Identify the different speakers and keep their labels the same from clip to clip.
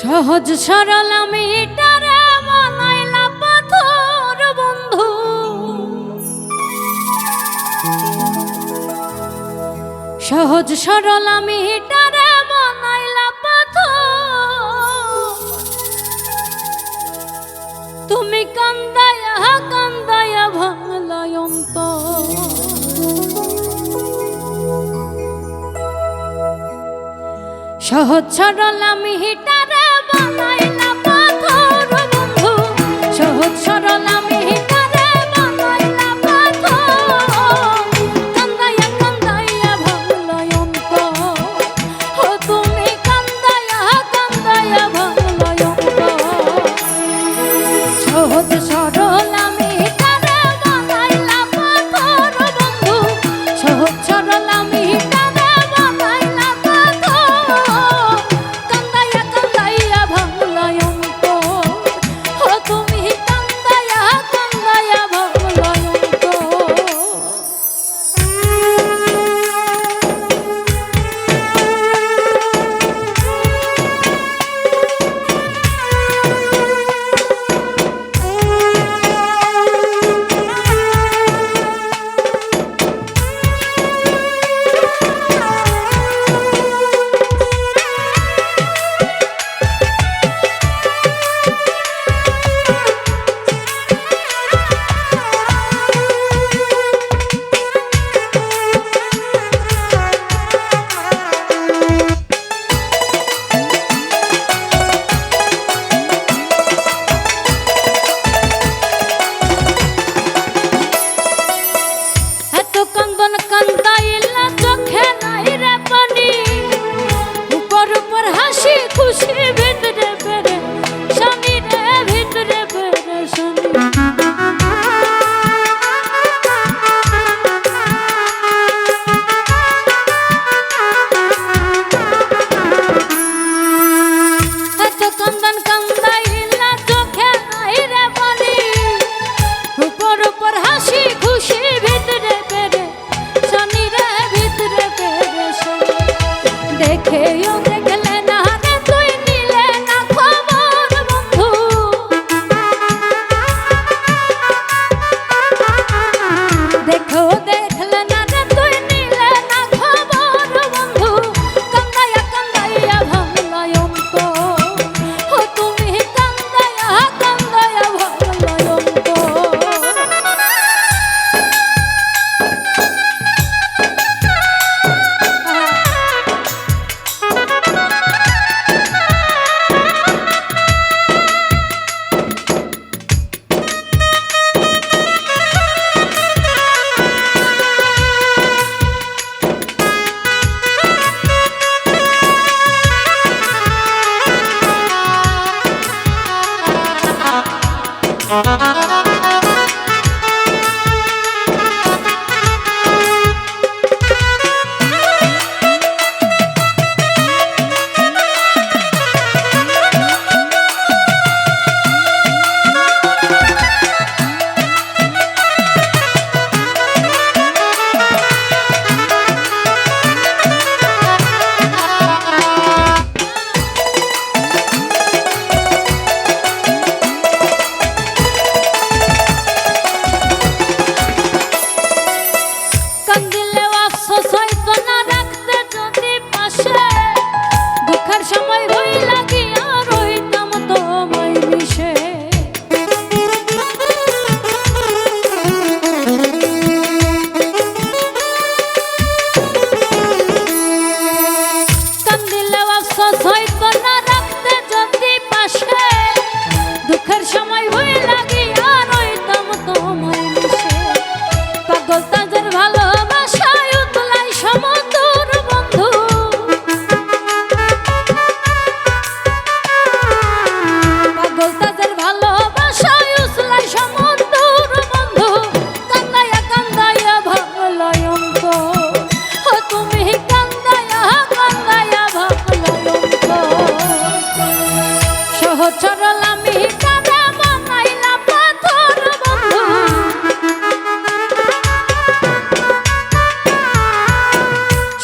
Speaker 1: সহজ সরল আমি এটারে পাথর, বন্ধু। সহজ সরল আমি এটারে পাথর। তুমি কান্দায়, কান্দায়া ভাঙলায়ন্ত সহজ সরল আমি হিটারে বানাইলাম পাথর, বন্ধু। সহজ সরল আমি হিটারে পাথর। কান্দাইয়া কান্দাইয়া ও তুমি কান্দাইয়া কান্দাইয়া সহজ সরল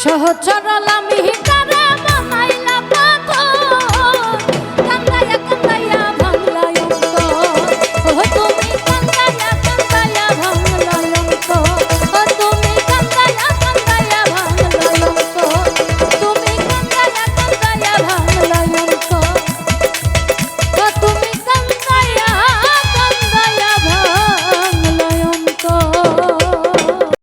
Speaker 1: সহচরল আমি